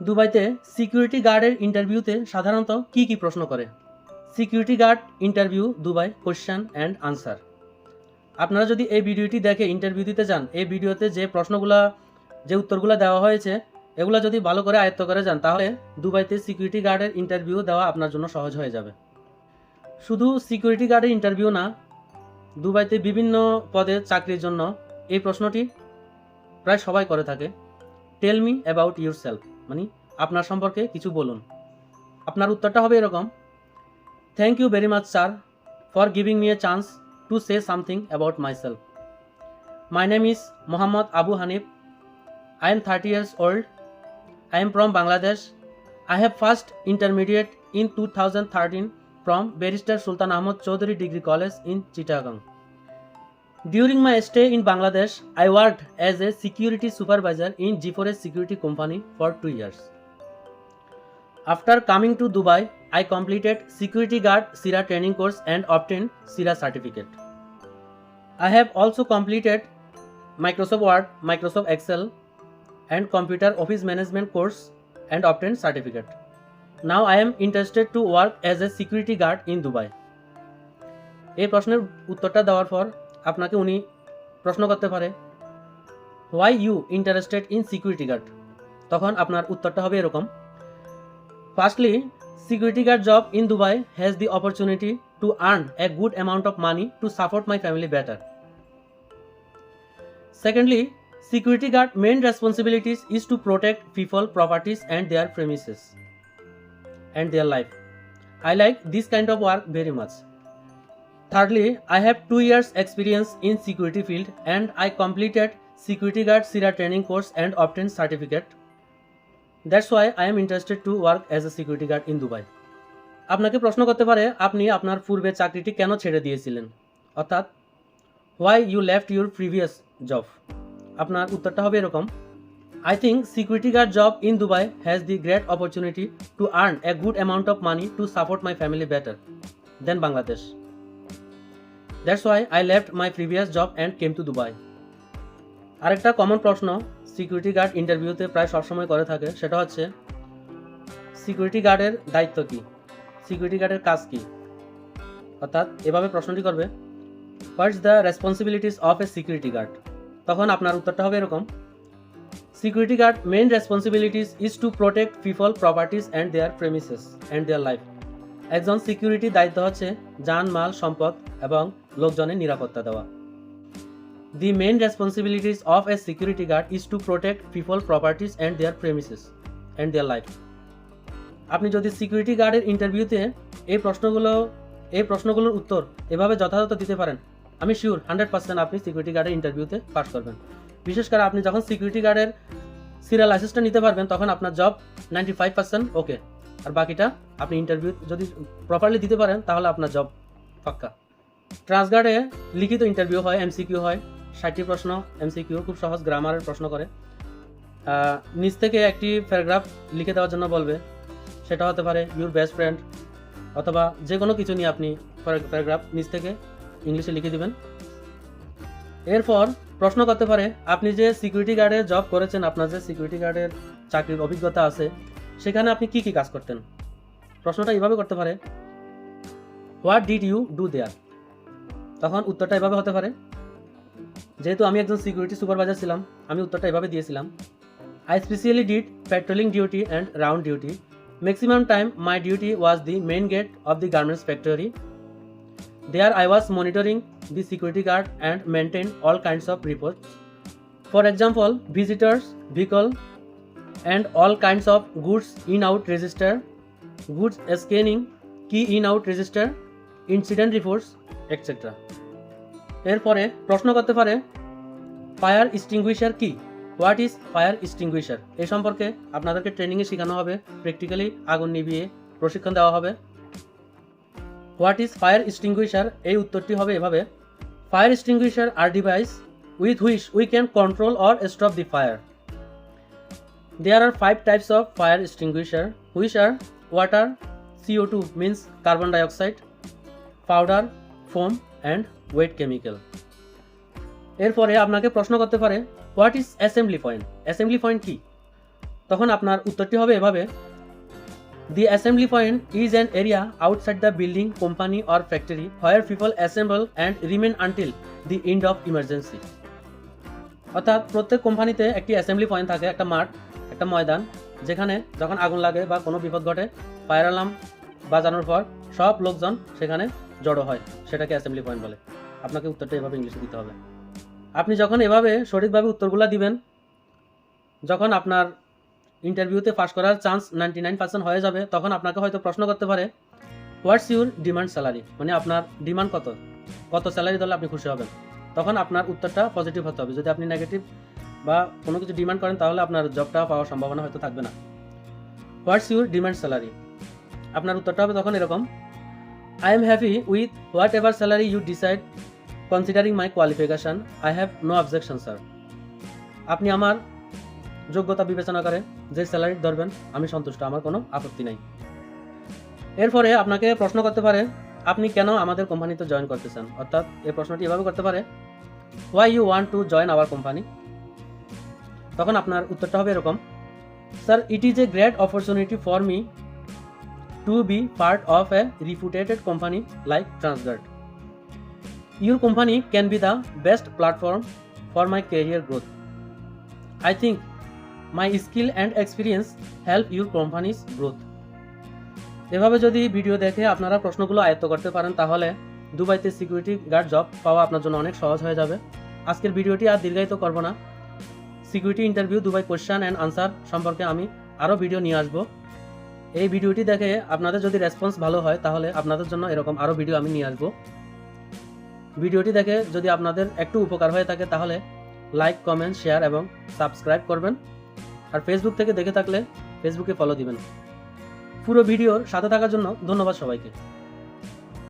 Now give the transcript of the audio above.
দুবাইতে সিকিউরিটি গার্ডের ইন্টারভিউতে সাধারণত কি কি প্রশ্ন করে? Security guard, interview, Dubai question and answer. আপনারা যদি এই ভিডিওটি দেখে ইন্টারভিউ দিতে চান, এই ভিডিওতে যে প্রশ্নগুলো, যে উত্তরগুলো দেওয়া হয়েছে, এগুলো যদি ভালো করে আয়ত্ত করে যান, তাহলে দুবাইতে সিকিউরিটি গার্ডের ইন্টারভিউ দেওয়া আপনার জন্য সহজ হয়ে যাবে। শুধু সিকিউরিটি গার্ডের ইন্টারভিউ না, দুবাইতে বিভিন্ন পদে চাকরির জন্য এই প্রশ্নটি প্রায় সবাই করে থাকে। Tell me about yourself মানে আপনার সম্পর্কে কিছু বলুন। আপনার উত্তরটা হবে এরকম। Thank you very much sir for giving me a chance to say something about myself my name is Mohammad Abu Hanif I am thirty years old I am from Bangladesh I have first intermediate in two thousand thirteen from barrister Sultan Ahmad Chowdhury degree college in Chittagong During my stay in Bangladesh, I worked as a security supervisor in G4S security company for two years. After coming to Dubai, I completed security guard SIRA training course and obtained SIRA certificate. I have also completed Microsoft Word, Microsoft Excel, and Computer Office Management course and obtained certificate. Now I am interested to work as a security guard in Dubai. এই প্রশ্নের উত্তরটা দেওয়ার পর আপনাকে উনি প্রশ্ন করতে পারে why you interested in security guard তখন আপনার উত্তরটা হবে এরকম firstly security guard job in Dubai has the opportunity to earn a good amount of money to support my family better secondly security guard main responsibilities is to protect people properties and their premises and their life I like this kind of work very much Thirdly, I have two years experience in security field and I completed security guard SIRA training course and obtained certificate. That's why I am interested to work as a security guard in Dubai. আপনাকে প্রশ্ন করতে পারে আপনি আপনার পূর্বে চাকরিটি কেন ছেড়ে দিয়েছিলেন অর্থাৎ why you left your previous job আপনার উত্তরটা হবে এরকম I think security guard job in Dubai has the great opportunity to earn a good amount of money to support my family better than Bangladesh that's why I left my previous job and came to Dubai আরেকটা common প্রশ্ন security guard ইন্টারভিউতে প্রায় সবসময় করে থাকে, সেটা হচ্ছে security গার্ডের দায়িত্ব কী? সিকিউরিটি গার্ডের কাজ কী? অর্থাৎ এভাবে প্রশ্নটি করবে what's the responsibilities of a security guard তখন আপনার উত্তরটা হবে এরকম security guard main responsibilities is to protect people properties and their premises and their life একজন সিকিউরিটি দায়িত্ব হচ্ছে যান মাল, সম্পদ এবং লোকজনের নিরাপত্তা দেওয়া। The main responsibilities of a security guard is to protect people properties and their premises and their life আপনি যদি সিকিউরিটি গার্ডের ইন্টারভিউতে এই প্রশ্নগুলো, এই প্রশ্নগুলোর উত্তর এভাবে যথাযথ দিতে পারেন, আমি শিওর হান্ড্রেড পার্সেন্ট আপনি সিকিউরিটি গার্ডের ইন্টারভিউতে পাস করবেন। বিশেষ করে আপনি যখন সিকিউরিটি গার্ডের সিরিয়াল লাইসেন্সটা নিতে পারবেন, তখন আপনার job ninety five percent okay আর বাকিটা আপনি ইন্টারভিউ যদি প্রপারলি দিতে পারেন, তাহলে আপনার জব পাক্কা। ট্রান্সগার্ডে লিখিত ইন্টারভিউ হয় এমসিকিউ হয়, ষাটটি প্রশ্ন এমসিকিউ খুব সহজ গ্রামারের প্রশ্ন করে। নিচ থেকে একটি প্যারাগ্রাফ লিখে দেওয়ার জন্য বলবে, সেটা হতে পারে ইউর বেস্ট ফ্রেন্ড অথবা যে কোনো কিছু নিয়ে আপনি প্যারাগ্রাফ নিচ থেকে ইংলিশে লিখে দিবেন। এরপর প্রশ্ন করতে পারে, আপনি যে সিকিউরিটি গার্ডে জব করেছেন, আপনার যে সিকিউরিটি গার্ডের চাকরির অভিজ্ঞতা আছে সেখানে আপনি কি কি কাজ করতেন? প্রশ্নটা এইভাবে করতে পারে what did you do there তখন উত্তরটা এভাবে হতে পারে, যেহেতু আমি একজন সিকিউরিটি সুপারভাইজার ছিলাম, আমি উত্তরটা এভাবে দিয়েছিলাম I specially did patrolling duty and round duty maximum time my duty was the main gate of the garments factory there I was monitoring the security guard and maintain all kinds of reports for example visitors vehicle and all kinds of goods in out register, goods scanning, key in out register, incident reports etc এরপরে প্রশ্ন করতে পারে fire extinguisher কি? What is fire extinguisher এই সম্পর্কে আপনাদেরকে ট্রেনিংয়ে শেখানো হবে প্র্যাকটিক্যালি আগুন নিভিয়ে প্রশিক্ষণ দেওয়া হবে। হোয়াট ইজ ফায়ার এক্সটিংগুইশার এই উত্তরটি হবে এভাবে। Fire extinguisher are device with which we can control or stop the fire There are five types of fire extinguisher, which are water, CO2 means carbon dioxide, powder, foam and wet chemical. এরপরে আপনাকে প্রশ্ন করতে পারে what is assembly point assembly point কি? তখন আপনার উত্তরটি হবে এভাবে the assembly point is an area outside the building company or factory where people assemble and remain until the end of emergency অর্থাৎ প্রত্যেক কোম্পানিতে একটি অ্যাসেম্বলি পয়েন্ট থাকে একটা মাঠ। একটা ময়দান যেখানে যখন আগুন লাগে বা কোনো বিপদ ঘটে, ফায়ার অ্যালার্ম বাজানোর পর সব লোকজন সেখানে জড়ো হয়, সেটাকে অ্যাসেম্বলি পয়েন্ট বলে। আপনাকে উত্তরটা এভাবে ইংলিশে দিতে হবে। আপনি যখন এভাবে সঠিকভাবে উত্তরগুলো দিবেন, যখন আপনার ইন্টারভিউতে পাস করার চান্স নাইনটি নাইন পার্সেন্ট হয়ে যাবে, তখন আপনাকে হয়তো প্রশ্ন করতে পারে হোয়াটস ইউর ডিমান্ড স্যালারি মানে আপনার ডিমান্ড কত? কত স্যালারি দিলে আপনি খুশি হবেন? তখন আপনার উত্তরটা পজিটিভ হতে হবে। যদি আপনি নেগেটিভ বা কোনো কিছু ডিমান্ড করেন, তাহলে আপনার জবটা পাওয়ার সম্ভাবনা হয়তো থাকবে না। হোয়াটস ইউর ডিমান্ড স্যালারি আপনার উত্তরটা হবে তখন এরকম। I am happy with whatever salary you decide considering my qualification I have no objection sir আপনি আমার যোগ্যতা বিবেচনা করে যে স্যালারি ধরবেন, আমি সন্তুষ্ট, আমার কোনো আপত্তি নাই। এরপরে আপনাকে প্রশ্ন করতে পারে, আপনি কেন আমাদের কোম্পানিতে জয়েন করতে চান অর্থাৎ এই প্রশ্নটি এভাবে করতে পারে why you want to join our company তখন আপনার উত্তরটা হবে এরকম। Sir it is a great opportunity for me to be part of a reputed company like Transguard your company can be the best platform for my career growth I think my skill and experience help your company's growth এভাবে যদি video দেখে আপনারা প্রশ্নগুলো আয়ত্ত করতে পারেন, তাহলে দুবাইতে সিকিউরিটি গার্ড জব পাওয়া আপনার জন্য অনেক সহজ হয়ে যাবে। আজকের ভিডিওটি আর দীর্ঘায়িত করব না। Security interview, Dubai question and answer সম্পর্কে আমি আরও ভিডিও নিয়ে আসব। এই ভিডিওটি দেখে আপনাদের যদি রেসপন্স ভালো হয়, তাহলে আপনাদের জন্য এরকম আরও ভিডিও আমি নিয়ে আসব। ভিডিওটি দেখে যদি আপনাদের একটু উপকার হয়ে থাকে, তাহলে লাইক, কমেন্ট, শেয়ার এবং সাবস্ক্রাইব করবেন। আর ফেসবুক থেকে দেখে থাকলে ফেসবুকে ফলো দিবেন। পুরো ভিডিওর সাথে থাকার জন্য ধন্যবাদ সবাইকে।